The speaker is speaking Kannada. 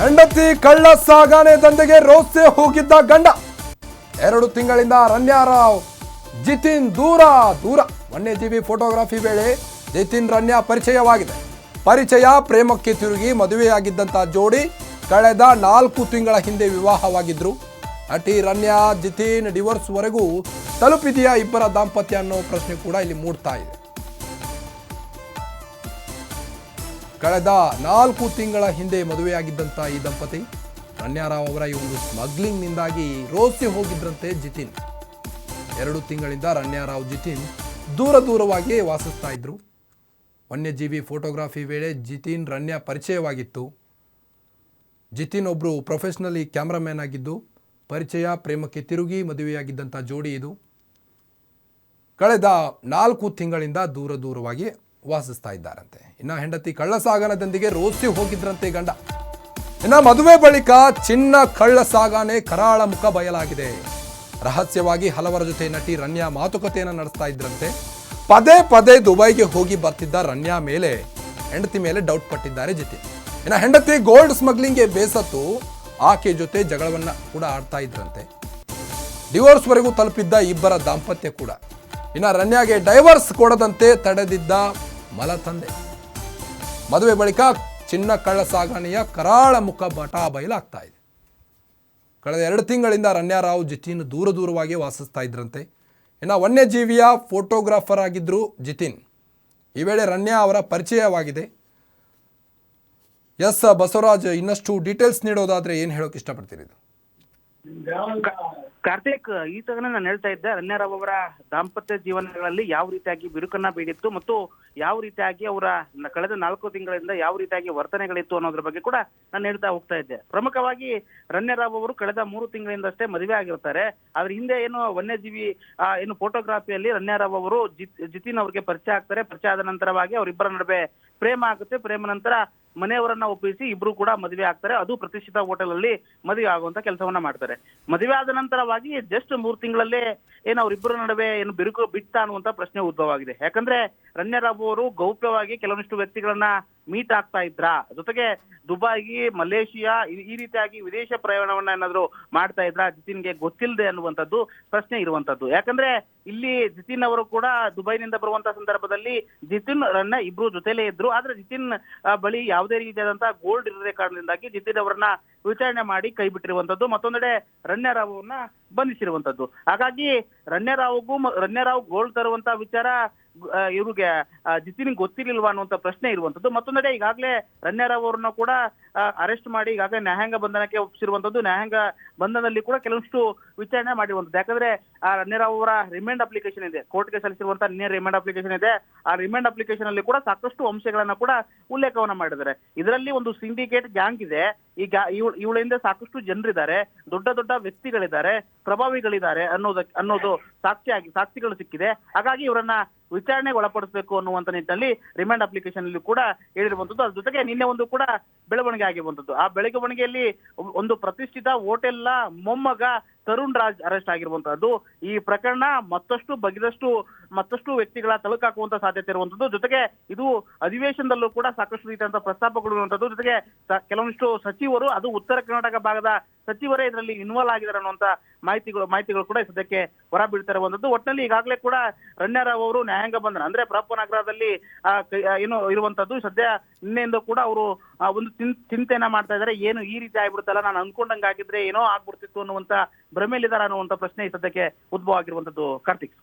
ಹೆಂಡತಿ ಕಳ್ಳ ಸಾಗಾಣೆ ದಂಧೆಗೆ ರೋಸೆ ಹೋಗಿದ್ದ ಗಂಡ. ಎರಡು ತಿಂಗಳಿಂದ ರನ್ಯಾರಾವ್ ಜಿತಿನ್ ದೂರ ದೂರ. ವನ್ಯಜೀವಿ ಫೋಟೋಗ್ರಫಿ ವೇಳೆ ಜಿತಿನ್ ರಣ್ಯ ಪರಿಚಯವಾಗಿದೆ. ಪರಿಚಯ ಪ್ರೇಮಕ್ಕೆ ತಿರುಗಿ ಮದುವೆಯಾಗಿದ್ದಂಥ ಜೋಡಿ ಕಳೆದ ನಾಲ್ಕು ತಿಂಗಳ ಹಿಂದೆ ವಿವಾಹವಾಗಿದ್ರು. ನಟಿ ರನ್ಯಾ, ಜಿತಿನ್ ಡಿವೋರ್ಸ್ವರೆಗೂ ತಲುಪಿದೆಯಾ ಇಬ್ಬರ ದಾಂಪತ್ಯ ಅನ್ನೋ ಪ್ರಶ್ನೆ ಕೂಡ ಇಲ್ಲಿ ಮೂಡ್ತಾ ಇದೆ. ಕಳೆದ ನಾಲ್ಕು ತಿಂಗಳ ಹಿಂದೆ ಮದುವೆಯಾಗಿದ್ದಂಥ ಈ ದಂಪತಿ ರಣ್ಯಾರಾವ್ ಅವರ ಈ ಒಂದು ಸ್ಮಗ್ಲಿಂಗ್ನಿಂದಾಗಿ ರೋಸಿ ಹೋಗಿದ್ರಂತೆ ಜಿತಿನ್. ಎರಡು ತಿಂಗಳಿಂದ ರಣ್ಯಾರಾವ್ ಜಿತಿನ್ ದೂರ ದೂರವಾಗಿ ವಾಸಿಸ್ತಾ ಇದ್ರು. ವನ್ಯಜೀವಿ ಫೋಟೋಗ್ರಫಿ ವೇಳೆ ಜಿತಿನ್ ರಣ್ಯ ಪರಿಚಯವಾಗಿತ್ತು. ಜಿತಿನ್ ಒಬ್ಬರು ಪ್ರೊಫೆಷ್ನಲಿ ಕ್ಯಾಮ್ರಾಮ್ಯಾನ್ ಆಗಿದ್ದು, ಪರಿಚಯ ಪ್ರೇಮಕ್ಕೆ ತಿರುಗಿ ಮದುವೆಯಾಗಿದ್ದಂಥ ಜೋಡಿ ಇದು. ಕಳೆದ ನಾಲ್ಕು ತಿಂಗಳಿಂದ ದೂರ ದೂರವಾಗಿ ವಾಸಿಸ್ತಾ ಇದ್ದಾರಂತೆ. ಇನ್ನು ಹೆಂಡತಿ ಕಳ್ಳಸಾಗಣದೊಂದಿಗೆ ರೋಸಿ ಹೋಗಿದ್ರಂತೆ ಗಂಡ. ಇನ್ನು ಮದುವೆ ಬಳಿಕ ಚಿನ್ನ ಕಳ್ಳ ಸಾಗಾಣೆ ಕರಾಳ ಮುಖ ಬಯಲಾಗಿದೆ. ರಹಸ್ಯವಾಗಿ ಹಲವರ ಜೊತೆ ನಟಿ ರಣ್ಯಾ ಮಾತುಕತೆಯನ್ನು ನಡೆಸ್ತಾ ಇದ್ರಂತೆ. ಪದೇ ಪದೇ ದುಬೈಗೆ ಹೋಗಿ ಬರ್ತಿದ್ದ ರಣ್ಯಾ ಮೇಲೆ ಹೆಂಡತಿ ಮೇಲೆ ಡೌಟ್ ಪಟ್ಟಿದ್ದಾರೆ ಜೊತೆ. ಇನ್ನು ಹೆಂಡತಿ ಗೋಲ್ಡ್ ಸ್ಮಗ್ಲಿಂಗ್ಗೆ ಬೇಸತ್ತು ಆಕೆ ಜೊತೆ ಜಗಳವನ್ನ ಕೂಡ ಆಡ್ತಾ ಇದ್ರಂತೆ. ಡಿವೋರ್ಸ್ವರೆಗೂ ತಲುಪಿದ್ದ ಇಬ್ಬರ ದಾಂಪತ್ಯ ಕೂಡ. ಇನ್ನು ರನ್ಯಾಗೆ ಡೈವರ್ಸ್ ಕೊಡದಂತೆ ತಡೆದಿದ್ದ ಮಲ ತಂದೆ. ಮದುವೆ ಬಳಿಕ ಚಿನ್ನ ಕಳ್ಳ ಸಾಗಣೆಯ ಕರಾಳ ಮುಖ ಬಟಾ ಬಯಲಾಗ್ತಾ ಇದೆ. ಕಳೆದ ಎರಡು ತಿಂಗಳಿಂದ ರಣ್ಯಾರಾವ್ ಜಿತಿನ್ ದೂರ ದೂರವಾಗಿ ವಾಸಿಸ್ತಾ ಇದ್ರಂತೆ. ಇನ್ನು ವನ್ಯಜೀವಿಯ ಫೋಟೋಗ್ರಾಫರ್ ಆಗಿದ್ದರು ಜಿತಿನ್. ಈ ವೇಳೆ ರಣ್ಯಾ ಅವರ ಪರಿಚಯವಾಗಿದೆ. ಎಸ್ ಬಸವರಾಜ್, ಇನ್ನಷ್ಟು ಡೀಟೇಲ್ಸ್ ನೀಡೋದಾದರೆ ಏನು ಹೇಳೋಕೆ ಇಷ್ಟಪಡ್ತೀರಿ ಇದು? ಕಾರ್ತಿಕ್, ಈ ತಗನ ನಾನು ಹೇಳ್ತಾ ಇದ್ದೆ. ರಣ್ಯರಾವ್ ಅವರ ದಾಂಪತ್ಯ ಜೀವನಗಳಲ್ಲಿ ಯಾವ ರೀತಿಯಾಗಿ ಬಿರುಕನ್ನ ಬೀಡಿತ್ತು ಮತ್ತು ಯಾವ ರೀತಿಯಾಗಿ ಅವರ ಕಳೆದ ನಾಲ್ಕು ತಿಂಗಳಿಂದ ಯಾವ ರೀತಿಯಾಗಿ ವರ್ತನೆಗಳಿತ್ತು ಅನ್ನೋದ್ರ ಬಗ್ಗೆ ಕೂಡ ನಾನು ಹೇಳ್ತಾ ಹೋಗ್ತಾ ಇದ್ದೆ. ಪ್ರಮುಖವಾಗಿ ರಣ್ಯರಾವ್ ಅವರು ಕಳೆದ ಮೂರು ತಿಂಗಳಿಂದಷ್ಟೇ ಮದುವೆ ಆಗಿರ್ತಾರೆ. ಅದ್ರ ಹಿಂದೆ ಏನು ವನ್ಯಜೀವಿ ಏನು ಫೋಟೋಗ್ರಾಫಿಯಲ್ಲಿ ರಣ್ಯರಾವ್ ಅವರು ಜಿತ್, ಜಿತಿನ್ ಅವ್ರಿಗೆ ಪರಿಚಯ ಆಗ್ತಾರೆ. ಪರಿಚಯ ಆದ ನಂತರವಾಗಿ ಅವರಿಬ್ಬರ ನಡುವೆ ಪ್ರೇಮ ಆಗುತ್ತೆ. ಪ್ರೇಮ ನಂತರ ಮನೆಯವರನ್ನ ಒಪ್ಪಿಸಿ ಇಬ್ರು ಕೂಡ ಮದುವೆ ಆಗ್ತಾರೆ. ಅದು ಪ್ರತಿಷ್ಠಿತ ಹೋಟೆಲ್ ಅಲ್ಲಿ ಮದುವೆ ಆಗುವಂತ ಕೆಲಸವನ್ನ ಮಾಡ್ತಾರೆ. ಮದುವೆ ಆದ ನಂತರವಾಗಿ ಜಸ್ಟ್ ಮೂರ್ ತಿಂಗಳಲ್ಲೇ ಏನು ಅವರಿಬ್ಬರ ನಡುವೆ ಏನು ಬಿರುಕು ಬಿಟ್ಟ ಅನ್ನುವಂತ ಪ್ರಶ್ನೆ ಉದ್ಭವ ಆಗಿದೆ ಯಾಕಂದ್ರೆ ರಣ್ಯರಾಬು ಅವರು ಗೌಪ್ಯವಾಗಿ ಕೆಲವೊಂದಿಷ್ಟು ವ್ಯಕ್ತಿಗಳನ್ನ ಮೀಟ್ ಆಗ್ತಾ ಇದ್ರ. ಜೊತೆಗೆ ದುಬಾಯಿ ಮಲೇಷಿಯಾ ಈ- ರೀತಿಯಾಗಿ ವಿದೇಶ ಪ್ರಯಾಣವನ್ನ ಏನಾದ್ರು ಮಾಡ್ತಾ ಇದ್ರ. ಜಿತಿನ್ಗೆ ಗೊತ್ತಿಲ್ಲದೆ ಅನ್ನುವಂಥದ್ದು ಪ್ರಶ್ನೆ ಇರುವಂತದ್ದು ಯಾಕಂದ್ರೆ ಇಲ್ಲಿ ಜಿತಿನ್ ಅವರು ಕೂಡ ದುಬೈನಿಂದ ಬರುವಂತ ಸಂದರ್ಭದಲ್ಲಿ ಜಿತಿನ್, ರನ್ನ ಇಬ್ರು ಜೊತೆಲೇ ಇದ್ರು. ಆದ್ರೆ ಜಿತಿನ್ ಬಳಿ ಯಾವುದೇ ರೀತಿಯಾದಂತಹ ಗೋಲ್ಡ್ ಇರದೇ ಕಾರಣದಿಂದಾಗಿ ಜಿತಿನ್ ಅವರನ್ನ ವಿಚಾರಣೆ ಮಾಡಿ ಕೈ ಬಿಟ್ಟಿರುವಂತದ್ದು ಮತ್ತೊಂದೆಡೆ ಅವನ್ನ ಬಂಧಿಸಿರುವಂತದ್ದು ಹಾಗಾಗಿ ರಣ್ಯರಾವ್ಗೂ ರಣ್ಯರಾವ್ ಗೋಲ್ಡ್ ತರುವಂತ ವಿಚಾರ ಇವ್ರಿಗೆ ಜಿತಿನಿಗೆ ಜಿತಿನ್ ಗೊತ್ತಿರ್ಲಿಲ್ವಾ ಅನ್ನುವಂತ ಪ್ರಶ್ನೆ ಇರುವಂತದ್ದು ಮತ್ತೊಂದೆಡೆ ಈಗಾಗಲೇ ರಣ್ಯರಾವ್ ಅವರನ್ನ ಕೂಡ ಅರೆಸ್ಟ್ ಮಾಡಿ ಈಗಾಗಲೇ ನ್ಯಾಯಾಂಗ ಬಂಧನಕ್ಕೆ ಒಪ್ಪಿಸಿರುವಂತದ್ದು ನ್ಯಾಯಾಂಗ ಬಂಧನದಲ್ಲಿ ಕೂಡ ಕೆಲವಷ್ಟು ವಿಚಾರಣೆ ಮಾಡಿರುವಂತದ್ದು ಯಾಕಂದ್ರೆ, ಆ ರಣ್ಯರಾವ್ ಅವರ ರಿಮೈಂಡ್ ಅಪ್ಲಿಕೇಶನ್ ಇದೆ. ಕೋರ್ಟ್ಗೆ ಸಲ್ಲಿಸಿರುವಂತಹ ನಿನ್ನೆ ರಿಮೈಂಡ್ ಅಪ್ಲಿಕೇಶನ್ ಇದೆ. ಆ ರಿಮೈಂಡ್ ಅಪ್ಲಿಕೇಶನ್ ಅಲ್ಲಿ ಕೂಡ ಸಾಕಷ್ಟು ಅಂಶಗಳನ್ನ ಕೂಡ ಉಲ್ಲೇಖವನ್ನ ಮಾಡಿದ್ದಾರೆ. ಇದರಲ್ಲಿ ಒಂದು ಸಿಂಡಿಕೇಟ್ ಗ್ಯಾಂಗ್ ಇದೆ. ಈಗ ಇವಳ ಹಿಂದೆ ಸಾಕಷ್ಟು ಜನರಿದ್ದಾರೆ. ದೊಡ್ಡ ದೊಡ್ಡ ವ್ಯಕ್ತಿಗಳಿದ್ದಾರೆ. ಪ್ರಭಾವಿಗಳಿದ್ದಾರೆ ಅನ್ನೋದಕ್ಕೆ ಅನ್ನೋದು ಸಾಕ್ಷಿಯಾಗಿ ಸಾಕ್ಷಿಗಳು ಸಿಕ್ಕಿದೆ. ಹಾಗಾಗಿ ಇವರನ್ನ ವಿಚಾರಣೆಗೆ ಒಳಪಡಿಸಬೇಕು ಅನ್ನುವಂತ ನಿಟ್ಟಿನಲ್ಲಿ ರಿಮೈಂಡ್ ಅಪ್ಲಿಕೇಶನ್ ಅಲ್ಲಿ ಕೂಡ ಹೇಳಿರುವಂತದ್ದು. ಅದ್ರ ಜೊತೆಗೆ ನಿನ್ನೆ ಒಂದು ಕೂಡ ಬೆಳವಣಿಗೆ ಆಗಿರುವಂತದ್ದು. ಆ ಬೆಳವಣಿಗೆಯಲ್ಲಿ ಒಂದು ಪ್ರತಿಷ್ಠಿತ ಹೋಟೆಲ್ನ ಮೊಮ್ಮಗ ತರುಣ್ ರಾಜ್ ಅರೆಸ್ಟ್ ಆಗಿರುವಂತಹದ್ದು. ಈ ಪ್ರಕರಣ ಮತ್ತಷ್ಟು ಬಗೆದಷ್ಟು, ಮತ್ತಷ್ಟು ವ್ಯಕ್ತಿಗಳ ತಲುಕಾಕುವಂತ ಸಾಧ್ಯತೆ ಇರುವಂತದ್ದು. ಜೊತೆಗೆ ಇದು ಅಧಿವೇಶನದಲ್ಲೂ ಕೂಡ ಸಾಕಷ್ಟು ರೀತಿಯಂತ ಪ್ರಸ್ತಾಪಗಳು ಇರುವಂತದ್ದು ಜೊತೆಗೆ ಕೆಲವೊಂದಿಷ್ಟು ಸಚಿವರು, ಅದು ಉತ್ತರ ಕರ್ನಾಟಕ ಭಾಗದ ಸಚಿವರೇ ಇದರಲ್ಲಿ ಇನ್ವಾಲ್ವ್ ಆಗಿದ್ದಾರೆ ಅನ್ನುವಂತ ಮಾಹಿತಿಗಳು ಮಾಹಿತಿಗಳು ಕೂಡ ಸದ್ಯಕ್ಕೆ ಹೊರ ಬೀಳ್ತಾ ಇರುವಂತದ್ದು. ಒಟ್ಟಿನಲ್ಲಿ ಈಗಾಗಲೇ ಕೂಡ ರಣ್ಯರಾವ್ ಅವರು ನ್ಯಾಯಾಂಗ ಬಂಧನ, ಅಂದ್ರೆ ಪ್ರಪ್ಪ ನಗರದಲ್ಲಿ ಏನು ಇರುವಂತದ್ದು, ಸದ್ಯ ನಿನ್ನೆಯಿಂದ ಕೂಡ ಅವರು ಒಂದು ಚಿಂತೆಯನ್ನ ಮಾಡ್ತಾ ಇದ್ದಾರೆ. ಏನು ಈ ರೀತಿ ಆಗ್ಬಿಡುತ್ತಲ್ಲ, ನಾನು ಅನ್ಕೊಂಡಂಗೆ ಆಗಿದ್ರೆ ಏನೋ ಆಗ್ಬಿಡ್ತಿತ್ತು ಅನ್ನುವಂತ ಭ್ರಮೆಯಲ್ಲಿದ್ದಾರೆ ಅನ್ನುವಂತ ಪ್ರಶ್ನೆ ಸದ್ಯಕ್ಕೆ ಉದ್ಭವ ಆಗಿರುವಂತದ್ದು ಕಾರ್ತಿಕ್.